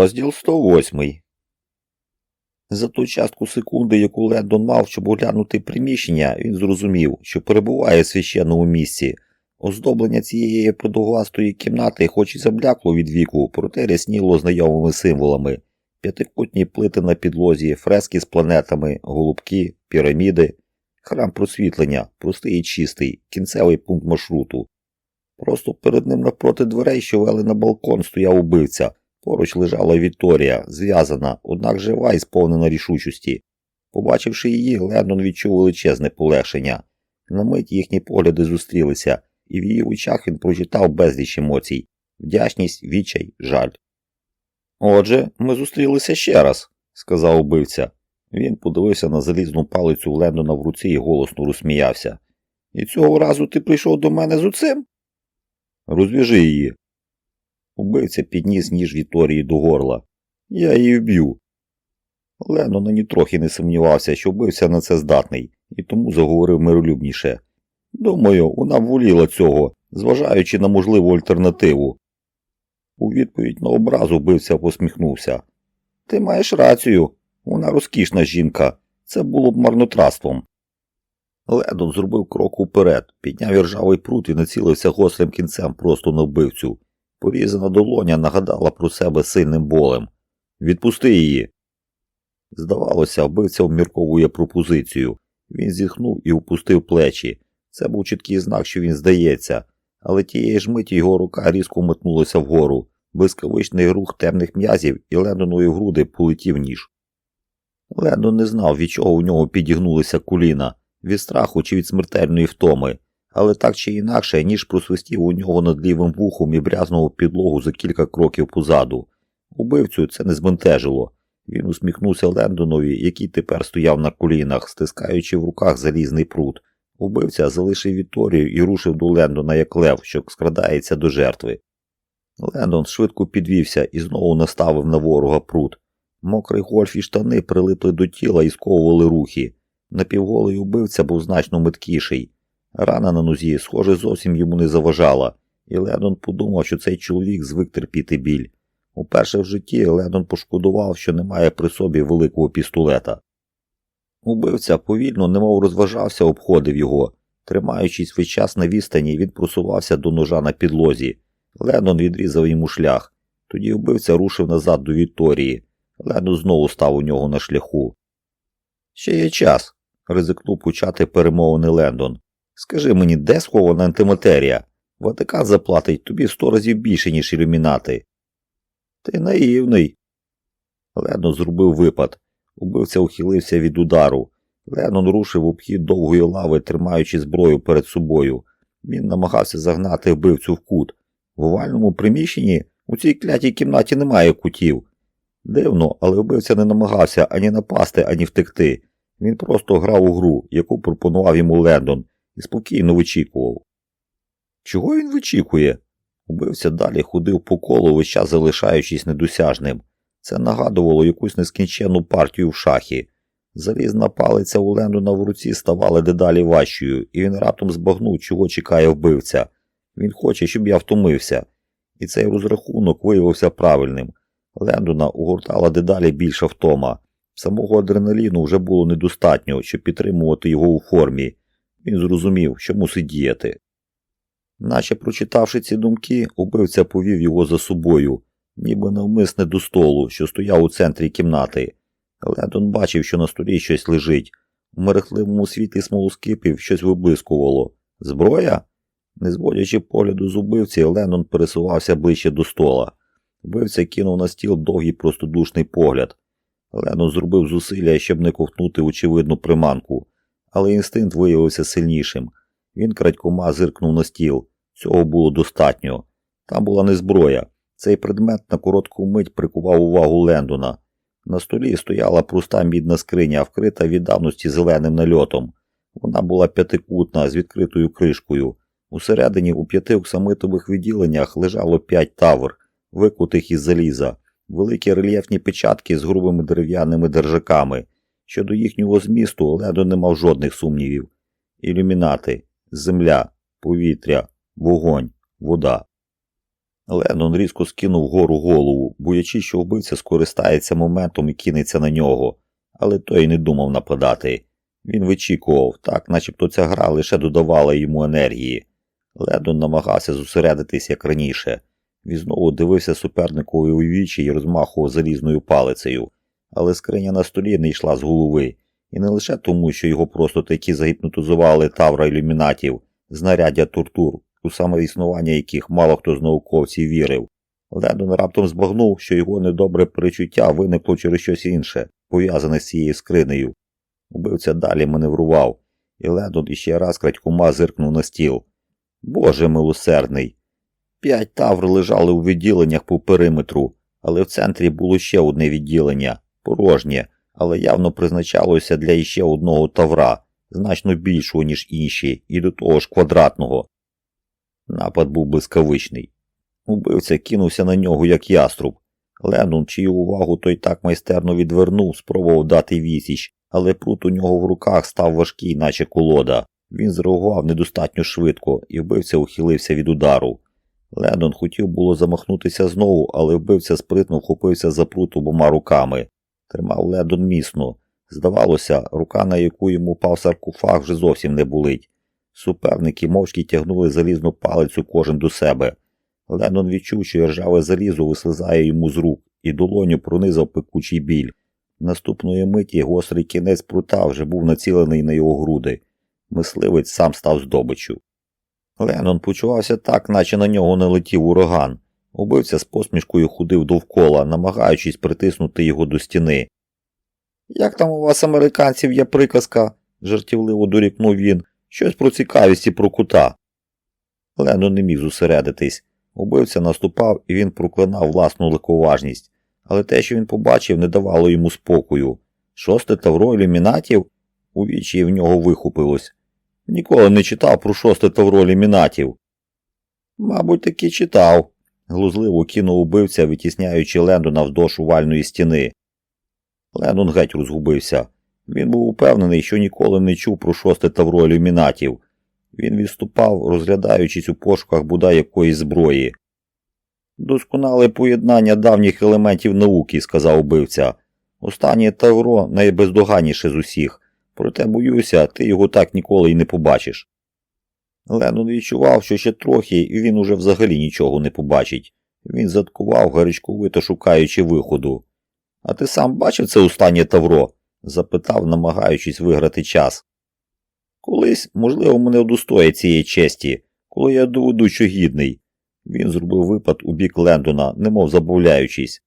Розділ 108. За ту частку секунди, яку Лендон мав, щоб оглянути приміщення, він зрозумів, що перебуває в священному місці. Оздоблення цієї продовгастої кімнати, хоч і заблякло від віку, проте рясніло знайомими символами: п'ятикутні плити на підлозі, фрески з планетами, голубки, піраміди, храм просвітлення, простий і чистий, кінцевий пункт маршруту. Просто перед ним навпроти дверей, що вели на балкон, стояв убивця. Поруч лежала Вікторія, зв'язана, однак жива і сповнена рішучості. Побачивши її, Лендон відчув величезне полегшення. На мить їхні погляди зустрілися, і в її очах він прочитав безліч емоцій вдячність, відчай, жаль. Отже, ми зустрілися ще раз, сказав убивця. Він подивився на залізну палицю Лендона в руці і голосно розсміявся. І цього разу ти прийшов до мене з оцим? Розв'яжи її. Убивця підніс ніж Віторії до горла. Я її вб'ю. Леннон ані трохи не сумнівався, що вбивця на це здатний, і тому заговорив миролюбніше. Думаю, вона воліла цього, зважаючи на можливу альтернативу. У відповідь на образу вбивця посміхнувся. Ти маєш рацію, вона розкішна жінка. Це було б марнотратством. Лендон зробив крок уперед, підняв іржавий прут і націлився гострим кінцем просто на вбивцю. Порізана долоня нагадала про себе сильним болем. Відпусти її. Здавалося, вбивця обмірковує пропозицію. Він зітхнув і опустив плечі. Це був чіткий знак, що він здається, але тієї ж миті його рука різко метнулася вгору. Блискавичний рух темних м'язів і Лендонові груди полетів ніж. Лендон не знав, від чого у нього підігнулися коліна, від страху чи від смертельної втоми, але так чи інакше, ніж просвистів у нього над лівим вухом і брязнув підлогу за кілька кроків позаду. Убивцю це не збентежило. Він усміхнувся Лендонові, який тепер стояв на колінах, стискаючи в руках залізний прут. Убивця залишив Вікторію і рушив до Лендона як лев, що скрадається до жертви. Лендон швидко підвівся і знову наставив на ворога прут. Мокрий гольф і штани прилипли до тіла і сковували рухи. Напівголий убивця був значно меткіший. Рана на нозі, схоже, зовсім йому не заважала, і Лендон подумав, що цей чоловік звик терпіти біль. Уперше в житті Лендон пошкодував, що немає при собі великого пістолета. Убивця повільно, немов розважався, обходив його. Тримаючись весь час на відстані, він просувався до ножа на підлозі. Леннон відрізав йому шлях. Тоді вбивця рушив назад до Вікторії. Леннон знову став у нього на шляху. Ще є час, ризикнув почати перемовини Лендон. Скажи мені, де схована антиматерія? Ватикан заплатить тобі сто разів більше, ніж ілюмінати. Ти наївний. Леннон зробив випад. Убивця ухилився від удару. Леннон рушив обхід довгої лави, тримаючи зброю перед собою. Він намагався загнати вбивцю в кут. В овальному приміщенні у цій клятій кімнаті немає кутів. Дивно, але вбивця не намагався ані напасти, ані втекти. Він просто грав у гру, яку пропонував йому Лендон, і спокійно вичікував. Чого він вичікує? Убивця далі ходив по колу, весь час залишаючись недосяжним. Це нагадувало якусь нескінченну партію в шахі. Залізна палиця у Лендона в руці ставала дедалі важчою, і він раптом збагнув, чого чекає вбивця. Він хоче, щоб я втомився. І цей розрахунок виявився правильним. Лендона угортала дедалі більша втома. Самого адреналіну вже було недостатньо, щоб підтримувати його у формі. Він зрозумів, що мусить діяти. Наче прочитавши ці думки, убивця повів його за собою, ніби навмисне до столу, що стояв у центрі кімнати. Лендон бачив, що на столі щось лежить. У мерехливому світлі смолоскипів щось виблискувало. Зброя? Не зводячи погляду з убивці, Леннон пересувався ближче до стола. Вбивця кинув на стіл довгий простодушний погляд. Леннон зробив зусилля, щоб не ковтнути очевидну приманку, але інстинкт виявився сильнішим. Він крадькома зиркнув на стіл. Цього було достатньо. Там була не зброя. Цей предмет на коротку мить прикував увагу Лендона. На столі стояла проста мідна скриня, вкрита від давності зеленим нальотом. Вона була п'ятикутна з відкритою кришкою. Усередині у п'яти оксамитових відділеннях лежало п'ять тавр, викутих із заліза, великі рельєфні печатки з грубими дерев'яними держаками. Щодо їхнього змісту Ледо не мав жодних сумнівів. Ілюмінати, земля, повітря, вогонь, вода. Леннон різко скинув вгору голову, боячись, що вбивця скористається моментом і кинеться на нього, але той не думав нападати. Він вичікував, так, начебто ця гра лише додавала йому енергії. Леннон намагався зосередитись як раніше. Він знову дивився суперникові у вічі і розмахував залізною палицею, але скриня на столі не йшла з голови, і не лише тому, що його просто таки загіпнотизували тавра ілюмінатів, знаряддя тортур, у саме існування яких мало хто з науковців вірив. Лендон раптом збагнув, що його недобре перечуття виникло через щось інше, пов'язане з цією скринею. Убивця далі маневрував, і Лендон іще раз крадькома зиркнув на стіл. Боже милосердний! П'ять тавр лежали у відділеннях по периметру, але в центрі було ще одне відділення порожнє, але явно призначалося для іще одного тавра, значно більшого, ніж інші, і до того ж квадратного. Напад був блискавичний. Убивця кинувся на нього, як яструб. Леннон, чию увагу той так майстерно відвернув, спробував дати відсіч, але прут у нього в руках став важкий, наче колода. Він зреагував недостатньо швидко, і вбивця ухилився від удару. Леннон хотів було замахнутися знову, але вбивця спритно вхопився за прут обома руками. Тримав Лендон міцно. Здавалося, рука, на яку йому пав саркофаг, вже зовсім не болить. Суперники мовчки тягнули залізну палицю кожен до себе. Леннон відчув, що ржаве залізо вислизає йому з рук, і долоню пронизав пекучий біль. Наступної миті гострий кінець прута вже був націлений на його груди. Мисливець сам став здобиччю. Леннон почувався так, наче на нього налетів ураган. Убивця з посмішкою ходив довкола, намагаючись притиснути його до стіни. Як там у вас, американців, є приказка? жартівливо дорікнув він. Щось про цікавість і про кута. Леннон не міг зосередитись. Убивця наступав і він проклинав власну легковажність, але те, що він побачив, не давало йому спокою. Шосте тавро ілюмінатів? У вічі в нього вихопилось. Ніколи не читав про шосте тавро ілюмінатів. Мабуть, таки читав, глузливо кинув убивця, витісняючи Лендона вздовж увальної стіни. Лендон геть розгубився. Він був упевнений, що ніколи не чув про шосте тавро ілюмінатів. Він відступав, розглядаючись у пошуках бодай якоїсь зброї. Досконале поєднання давніх елементів науки, сказав убивця. Останнє тавро найбездоганніше з усіх, проте боюся, ти його так ніколи й не побачиш. Леннон відчував, що ще трохи, і він уже взагалі нічого не побачить. Він заткував, гарячковито шукаючи виходу. А ти сам бачив це останнє тавро? запитав, намагаючись виграти час. Колись, можливо, мене удостоїть цієї честі, коли я доведу, що гідний. Він зробив випад у бік Лендона, немов забавляючись.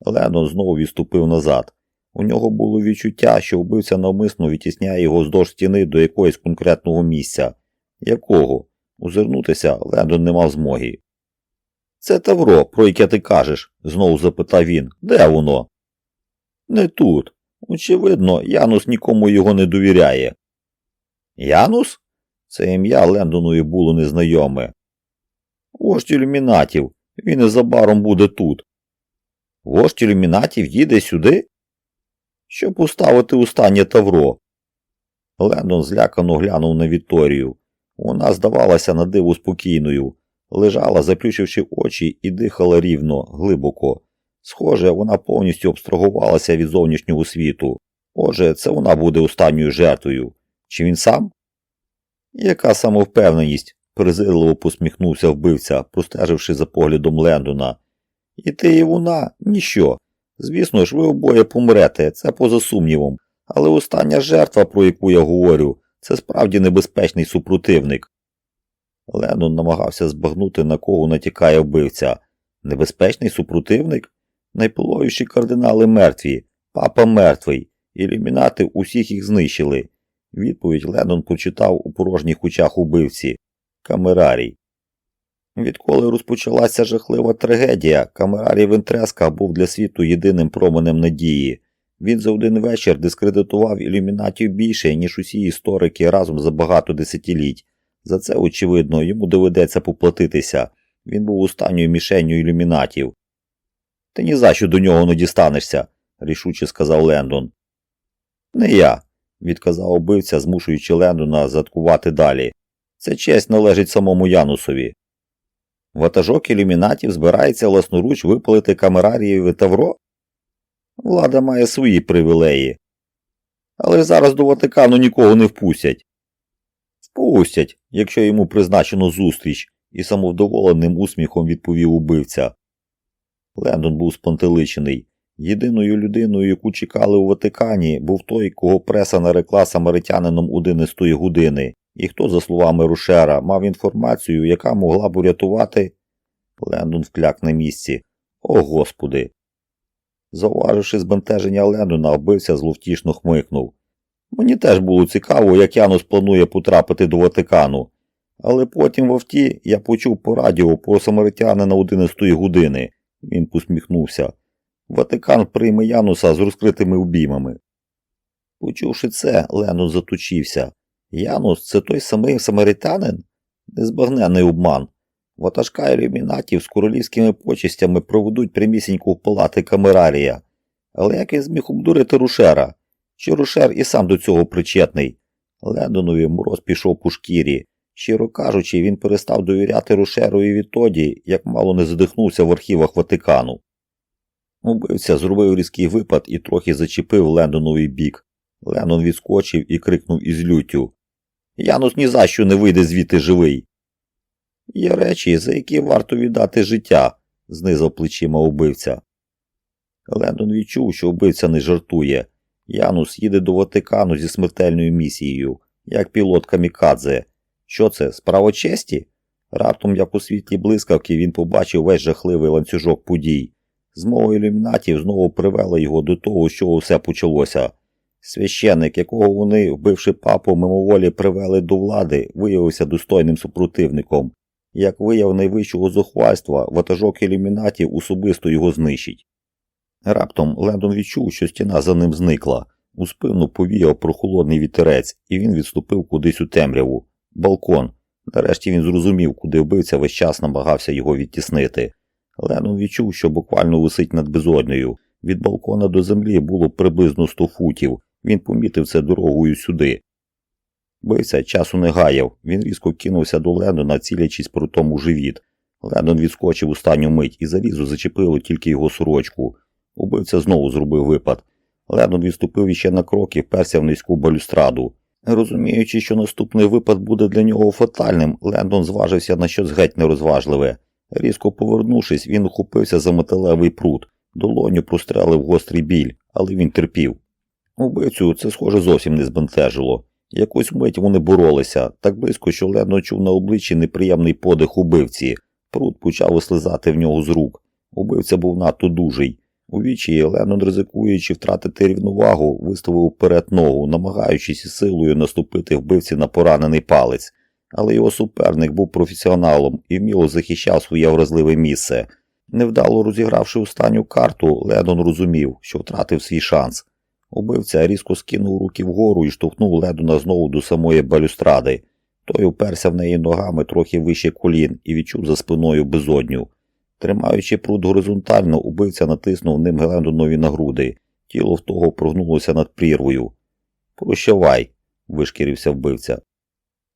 Лендон знову відступив назад. У нього було відчуття, що вбивця навмисно відтісняє його здовж стіни до якогось конкретного місця. Якого? Озирнутися Лендон не мав змоги. Це Тавро, про яке ти кажеш? знову запитав він. Де воно? Не тут. Очевидно, Янус нікому його не довіряє. Янус? Це ім'я Лендонові було незнайоме. Вождь ілюмінатів. Він незабаром буде тут. Вождь ілюмінатів їде сюди? Щоб поставити останнє Тавро. Лендон злякано глянув на Вікторію. Вона здавалася на диву спокійною, лежала, заплющивши очі, і дихала рівно, глибоко. Схоже, вона повністю обстрагувалася від зовнішнього світу. Отже, це вона буде останньою жертвою. Чи він сам? Яка самовпевненість? презирливо посміхнувся вбивця, простеживши за поглядом Лендона. І ти і вона ніщо. Звісно ж, ви обоє помрете, це поза сумнівом. Але остання жертва, про яку я говорю, це справді небезпечний супротивник. Леннон намагався збагнути, на кого натякає вбивця. Небезпечний супротивник? Найполовіші кардинали мертві, папа мертвий, ілюмінати усіх їх знищили. Відповідь Леннон прочитав у порожніх очах убивці Камерарій. Відколи розпочалася жахлива трагедія, Камерарій Вентреска був для світу єдиним променем надії. Він за один вечір дискредитував ілюмінатів більше, ніж усі історики разом за багато десятиліть. За це, очевидно, йому доведеться поплатитися. Він був останньою мішенню ілюмінатів. Ти ні за що до нього не дістанешся, рішуче сказав Лендон. Не я, відказав убивця, змушуючи Лендона заткувати далі. Це честь належить самому Янусові. Ватажок ілюмінатів збирається власноруч випалити камерарієве тавро? Влада має свої привілеї. Але зараз до Ватикану нікого не впустять. Впустять, якщо йому призначено зустріч, і самовдоволеним усміхом відповів убивця. Лендон був спонтеличений. Єдиною людиною, яку чекали у Ватикані, був той, кого преса нарекла самаритянином 11 години, і хто, за словами Рушера, мав інформацію, яка могла б урятувати. Лендон вкляк на місці. О, Господи! Зауваживши збентеження Лендона, вбився зловтішно хмикнув. Мені теж було цікаво, як Янус планує потрапити до Ватикану. Але потім в авті я почув по радіо про самаритянина 11 години. Він посміхнувся. Ватикан прийме Януса з розкритими обіймами. Почувши це, Ленон затучився. Янус це той самий самаритянин? Незбагненний обман. Ватажка ілюмінатів з королівськими почестями проведуть прямісіньку в палати камерарія. Але як він зміг обдурити рушера? Чи рушер і сам до цього причетний? Лендонові мороз пішов по шкірі. Щиро кажучи, він перестав довіряти рушерові відтоді, як мало не задихнувся в архівах Ватикану. Убивця зробив різкий випад і трохи зачепив Лендоновий бік. Леннон відскочив і крикнув із люттю. Янус ні за що не вийде звідти живий. Є речі, за які варто віддати життя, знизав плечима убивця. Лендон відчув, що вбивця не жартує. Янус їде до Ватикану зі смертельною місією, як пілот камікадзе. Що це, справа честі? Раптом, як у світлі блискавки, він побачив весь жахливий ланцюжок подій. Змова ілюмінатів знову привела його до того, що усе почалося. Священник, якого вони, вбивши папу, мимоволі привели до влади, виявився достойним супротивником. Як вияв найвищого зухвальства, ватажок ілюмінатів особисто його знищить. Раптом Лендон відчув, що стіна за ним зникла. У спину повіяв прохолодний вітерець, і він відступив кудись у темряву. Балкон. Нарешті він зрозумів, куди вбивця весь час намагався його відтіснити. Ленон відчув, що буквально висить над безоднею. Від балкона до землі було приблизно 100 футів. Він помітив це дорогою сюди. Бився часу не гаяв. Він різко кинувся до Лендона, цілячись прутом у живіт. Лендон відскочив у останню мить і залізо зачепило тільки його сорочку. Убивця знову зробив випад. Лендон відступив іще на крок і вперся в низьку балюстраду. Розуміючи, що наступний випад буде для нього фатальним, Лендон зважився на щось геть нерозважливе. Різко повернувшись, він ухопився за металевий прут. Долоню прострелив гострий біль, але він терпів. Убивцю це, схоже, зовсім не збентежило. Якусь мить вони боролися, так близько, що Лендон чув на обличчі неприємний подих убивці. Прут почав вислизати в нього з рук. Убивця був надто дужий. У вічі Леннон, ризикуючи втратити рівновагу, виставив вперед ногу, намагаючись із силою наступити вбивці на поранений палець. Але його суперник був професіоналом і вміло захищав своє вразливе місце. Невдало розігравши останню карту, Ледон розумів, що втратив свій шанс. Убивця різко скинув руки вгору і штовхнув Ледона знову до самої балюстради. Той уперся в неї ногами трохи вище колін і відчув за спиною безодню. Тримаючи пруд горизонтально, убивця натиснув ним Гелендонові на груди. Тіло в того прогнулося над прірвою. Прощавай, вишкірився вбивця.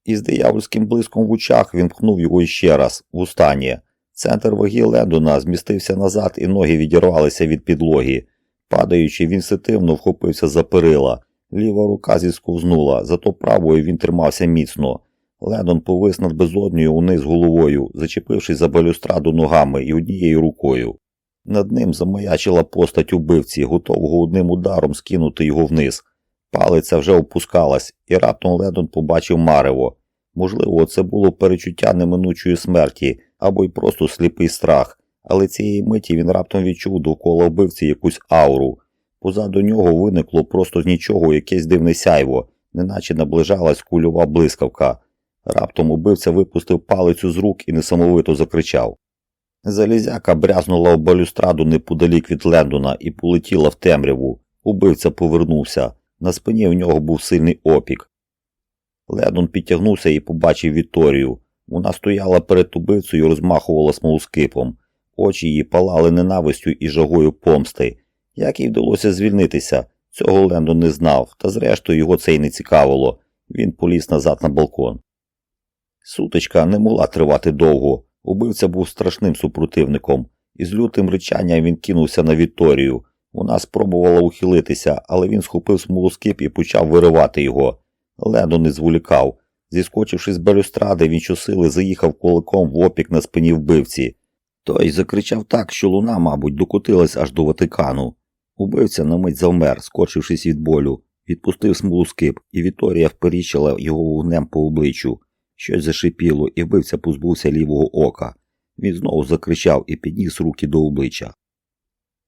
Із диявольським блиском в очах він пхнув його іще раз, в устаннє. Центр ваги Лендона змістився назад, і ноги відірвалися від підлоги. Падаючи, він сетивно вхопився за перила. Ліва рука зісковзнула, зато правою він тримався міцно. Лендон повис над безоднею униз головою, зачепившись за балюстраду ногами і однією рукою. Над ним замаячила постать убивці, готового одним ударом скинути його вниз. Палиця вже опускалась, і раптом Лендон побачив марево. Можливо, це було перечуття неминучої смерті або й просто сліпий страх, але цієї миті він раптом відчув довкола вбивці якусь ауру. Позаду нього виникло просто з нічого якесь дивне сяйво, неначе наближалась кульова блискавка. Раптом убивця випустив палицю з рук і несамовито закричав. Залізяка брязнула в балюстраду неподалік від Лендона і полетіла в темряву. Убивця повернувся. На спині в нього був сильний опік. Лендон підтягнувся і побачив Вікторію. Вона стояла перед убивцею і розмахувала смолоскипом. Очі її палали ненавистю і жагою помсти. Як їй вдалося звільнитися, цього Лендон не знав, та зрештою його це й не цікавило. Він поліз назад на балкон. Сутичка не могла тривати довго. Убивця був страшним супротивником, і з лютим ричанням він кинувся на Вікторію. Вона спробувала ухилитися, але він схопив смолоскип і почав виривати його. Лендон не зволікав. Зіскочивши з балюстради, він щосили заїхав кулаком в опік на спині вбивці. Той закричав так, що луна, мабуть, докотилась аж до Ватикану. Убивця на мить завмер, скочившись від болю, відпустив смолоскип, і Віторія вперічила його вогнем по обличчю. Щось зашипіло, і вбивця позбувся лівого ока. Він знову закричав і підніс руки до обличчя.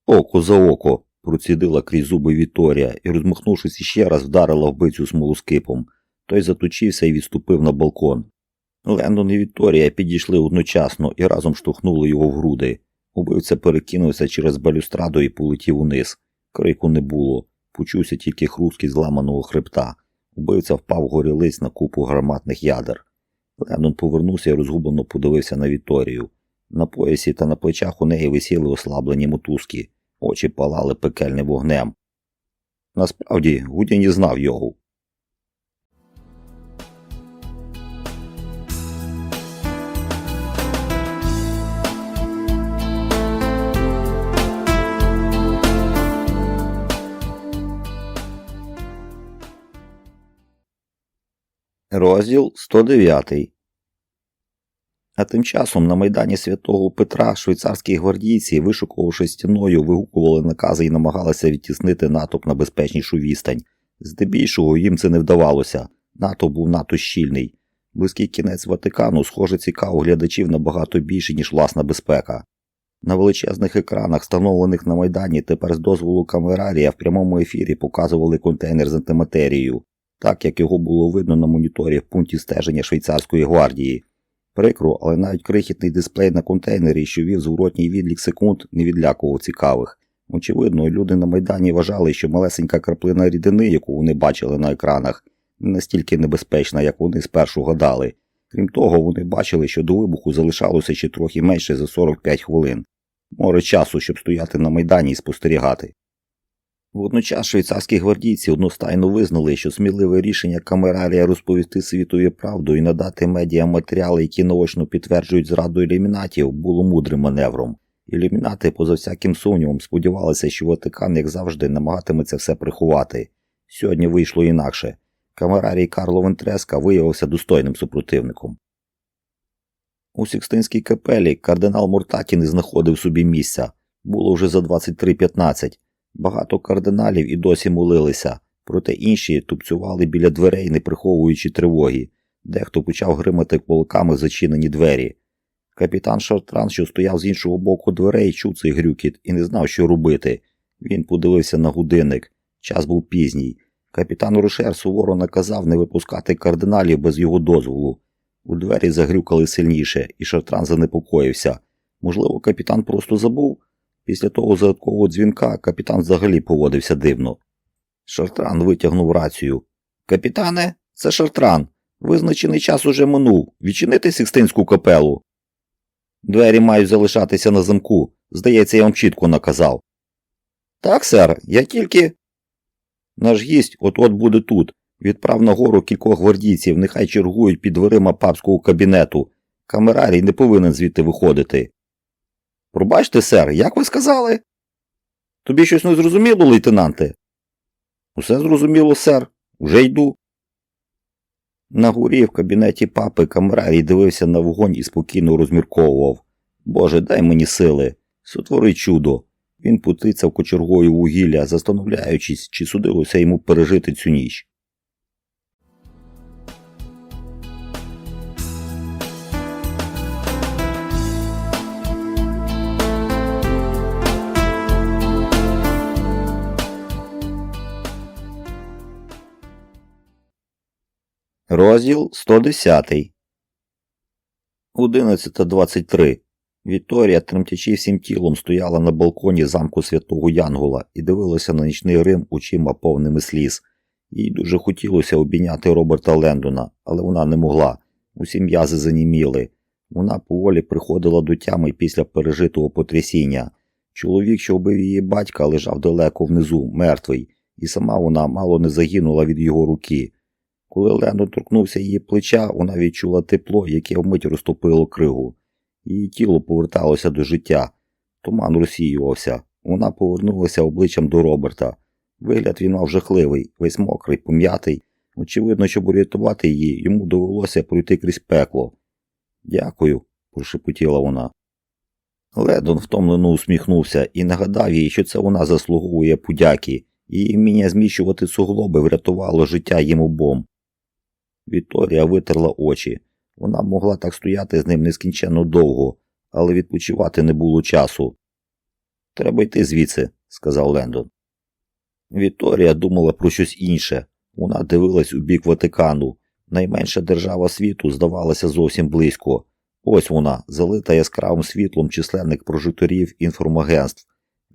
Око за око, процідила крізь зуби Віторія і, розмахнувшись іще раз, вдарила вбивцю смолоскипом. Той заточився і відступив на балкон. Лендон і Вікторія підійшли одночасно і разом штовхнули його в груди. Убивця перекинувся через балюстраду і полетів униз. Крику не було. Почувся тільки хрусткіт зламаного хребта. Убивця впав горілиць на купу гарматних ядер. Лендон повернувся і розгублено подивився на Вікторію. На поясі та на плечах у неї висіли ослаблені мотузки, очі палали пекельним вогнем. Насправді, Гудіні знав його. Розділ 109 А тим часом на майдані святого Петра швейцарські гвардійці, вишукувавши стіною, вигукували накази і намагалися відтіснити натовп на безпечнішу відстань. Здебільшого їм це не вдавалося. НАТО був надто щільний. Близький кінець Ватикану, схоже, цікаво глядачів набагато більше, ніж власна безпека. На величезних екранах, встановлених на майдані, тепер з дозволу камерарія в прямому ефірі показували контейнер з антиматерією так як його було видно на моніторі в пункті стеження швейцарської гвардії. Прикро, але навіть крихітний дисплей на контейнері, що вів зворотній відлік секунд, не відлякував цікавих. Очевидно, люди на Майдані вважали, що малесенька краплина рідини, яку вони бачили на екранах, не настільки небезпечна, як вони спершу гадали. Крім того, вони бачили, що до вибуху залишалося ще трохи менше за 45 хвилин. Море часу, щоб стояти на Майдані і спостерігати. Водночас швейцарські гвардійці одностайно визнали, що сміливе рішення камерарія розповісти світові правду і надати медіа матеріали, які наочно підтверджують зраду ілюмінатів, було мудрим маневром. Ілюмінати, поза всяким сумнівом, сподівалися, що Ватикан, як завжди, намагатиметься все приховати. Сьогодні вийшло інакше. Камерарій Карло Вентреска виявився достойним супротивником. У Сікстинській капелі кардинал Муртаті не знаходив собі місця. Було вже за 23.15. Багато кардиналів і досі молилися, проте інші тупцювали біля дверей, не приховуючи тривоги. Дехто почав гримати кулаками зачинені двері. Капітан Шартран, що стояв з іншого боку дверей, чув цей грюкіт і не знав, що робити. Він подивився на годинник. Час був пізній. Капітан Рушер суворо наказав не випускати кардиналів без його дозволу. У двері загрюкали сильніше, і Шартран занепокоївся. Можливо, капітан просто забув. Після того загадкового дзвінка капітан взагалі поводився дивно. Шартран витягнув рацію. Капітане, це Шартран. Визначений час уже минув. Відчинити Сікстинську капелу. Двері мають залишатися на замку. Здається, я вам чітко наказав. Так, сер, я тільки. Наш гість от-от буде тут. Відправ нагору кількох гвардійців, нехай чергують під дверима папського кабінету. Камерарій не повинен звідти виходити. Пробачте, сер, як ви сказали? Тобі щось не зрозуміло, лейтенанте? Усе зрозуміло, сер. Уже йду. На горі в кабінеті папи камерарій дивився на вогонь і спокійно розмірковував. Боже, дай мені сили. Сотвори чудо. Він потицяв кочергою вугілля, застановляючись, чи судилося йому пережити цю ніч. Розділ 110 11.23 Вікторія, тремтячи всім тілом, стояла на балконі замку святого Янгола і дивилася на нічний Рим очима повними сліз. Їй дуже хотілося обійняти Роберта Лендона, але вона не могла. Усі м'язи заніміли. Вона поволі приходила до тями після пережитого потрясіння. Чоловік, що вбив її батька, лежав далеко внизу, мертвий, і сама вона мало не загинула від його руки. Коли Лендон торкнувся її плеча, вона відчула тепло, яке вмить розтопило кригу. Її тіло поверталося до життя. Туман розсіювався. Вона повернулася обличчям до Роберта. Вигляд він мав жахливий, весь мокрий, пом'ятий. Очевидно, щоб урятувати її, йому довелося пройти крізь пекло. Дякую, прошепотіла вона. Ледон втомлено усміхнувся і нагадав їй, що це вона заслуговує подяки. Її вміння зміщувати суглоби врятувало життя їм обом. Вікторія витерла очі. Вона могла так стояти з ним нескінченно довго, але відпочивати не було часу. Треба йти звідси, сказав Лендон. Вікторія думала про щось інше. Вона дивилась у бік Ватикану. Найменша держава світу здавалася зовсім близько. Ось вона, залита яскравим світлом численних прожекторів інформагентств.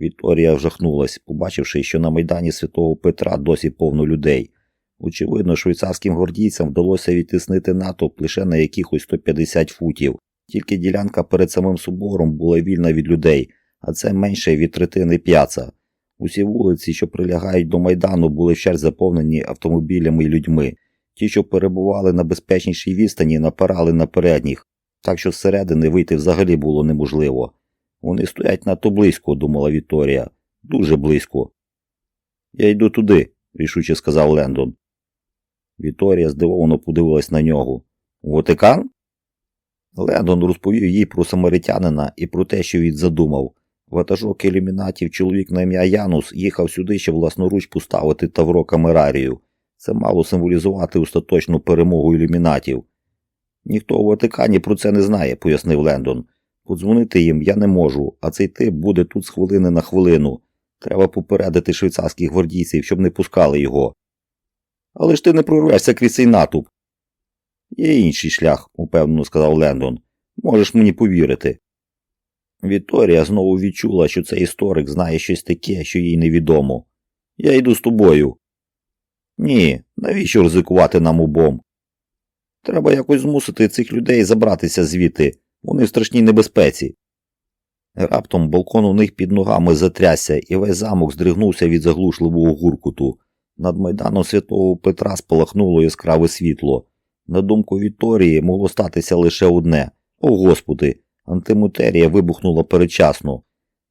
Вікторія вжахнулась, побачивши, що на майдані Святого Петра досі повно людей. Очевидно, швейцарським гвардійцям вдалося відтиснити натовп лише на якихось 150 футів. Тільки ділянка перед самим собором була вільна від людей, а це менше від третини п'яца. Усі вулиці, що прилягають до майдану, були вщерть заповнені автомобілями і людьми. Ті, що перебували на безпечнішій відстані, напирали на передніх, так що зсередини вийти взагалі було неможливо. Вони стоять надто близько, думала Вікторія. Дуже близько. Я йду туди, рішуче сказав Лендон. Вікторія здивовано подивилась на нього. Ватикан? Лендон розповів їй про самаритянина і про те, що він задумав. Ватажок ілюмінатів чоловік на ім'я Янус їхав сюди, щоб власноруч поставити Тавро Камерарію. Це мало символізувати остаточну перемогу ілюмінатів. Ніхто у Ватикані про це не знає, пояснив Лендон. Подзвонити їм я не можу, а цей тип буде тут з хвилини на хвилину. Треба попередити швейцарських гвардійців, щоб не пускали його. Але ж ти не прорвешся крізь цей натовп. Є інший шлях, упевнено сказав Лендон. Можеш мені повірити. Вікторія знову відчула, що цей історик знає щось таке, що їй невідомо. Я йду з тобою. Ні, навіщо ризикувати нам обом? Треба якось змусити цих людей забратися звідти. Вони в страшній небезпеці. Раптом балкон у них під ногами затрясся, і весь замок здригнувся від заглушливого гуркуту. Над майданом святого Петра спалахнуло яскраве світло. На думку Вікторії, могло статися лише одне о господи, антимутерія вибухнула передчасно.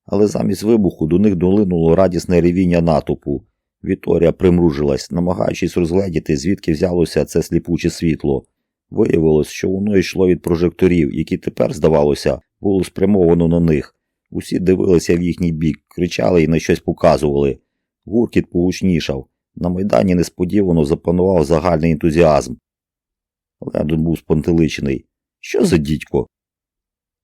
Але замість вибуху до них долинуло радісне ревіння натовпу. Вікторія примружилась, намагаючись розгледіти, звідки взялося це сліпуче світло. Виявилось, що воно йшло від прожекторів, які тепер, здавалося, було спрямовано на них. Усі дивилися в їхній бік, кричали і на щось показували. Гуркіт погучнішав. На майдані несподівано запанував загальний ентузіазм. Лендон був спантеличений. Що за дідько?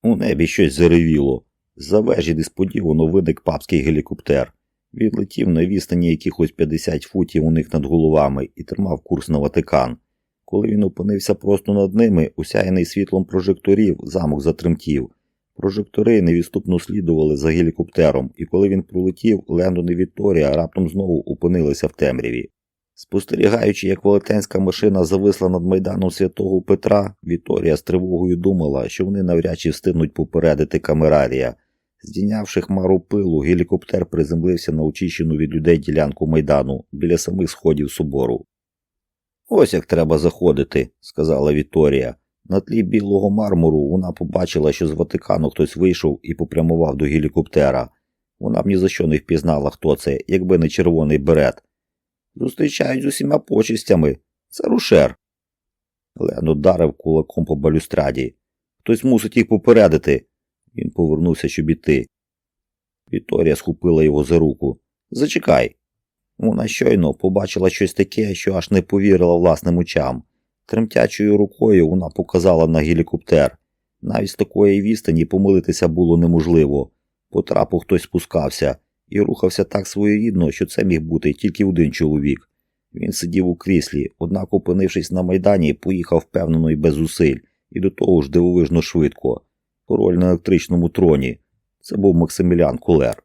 У небі щось заревіло. За вежі несподівано виник папський гелікоптер. Він летів на відстані якихось 50 футів у них над головами і тримав курс на Ватикан. Коли він опинився просто над ними, усяяний світлом прожекторів, замок затремтів. Прожектори невідступно слідували за гелікоптером, і коли він пролетів, Лендон і Вікторія раптом знову опинилися в темряві. Спостерігаючи, як велетенська машина зависла над майданом святого Петра, Вікторія з тривогою думала, що вони навряд чи встигнуть попередити камерарія. Здійнявши хмару пилу, гелікоптер приземлився на очищену від людей ділянку майдану біля самих сходів собору. Ось як треба заходити, сказала Вікторія. На тлі білого мармуру вона побачила, що з Ватикану хтось вийшов і попрямував до гелікоптера. Вона б ні за що не впізнала, хто це, якби не червоний берет. Зустрічають з усіма почистями. Це рушер. Лен ударив кулаком по балюстраді. Хтось мусить їх попередити. Він повернувся, щоб іти. Вікторія схопила його за руку. Зачекай. Вона щойно побачила щось таке, що аж не повірила власним очам. Тремтячою рукою вона показала на гелікоптер. Навіть з такої відстані помилитися було неможливо. По трапу хтось спускався і рухався так своєрідно, що це міг бути тільки один чоловік. Він сидів у кріслі, однак, опинившись на майдані, поїхав впевнено і без зусиль, і до того ж дивовижно швидко. Король на електричному троні. Це був Максимілян Кулер.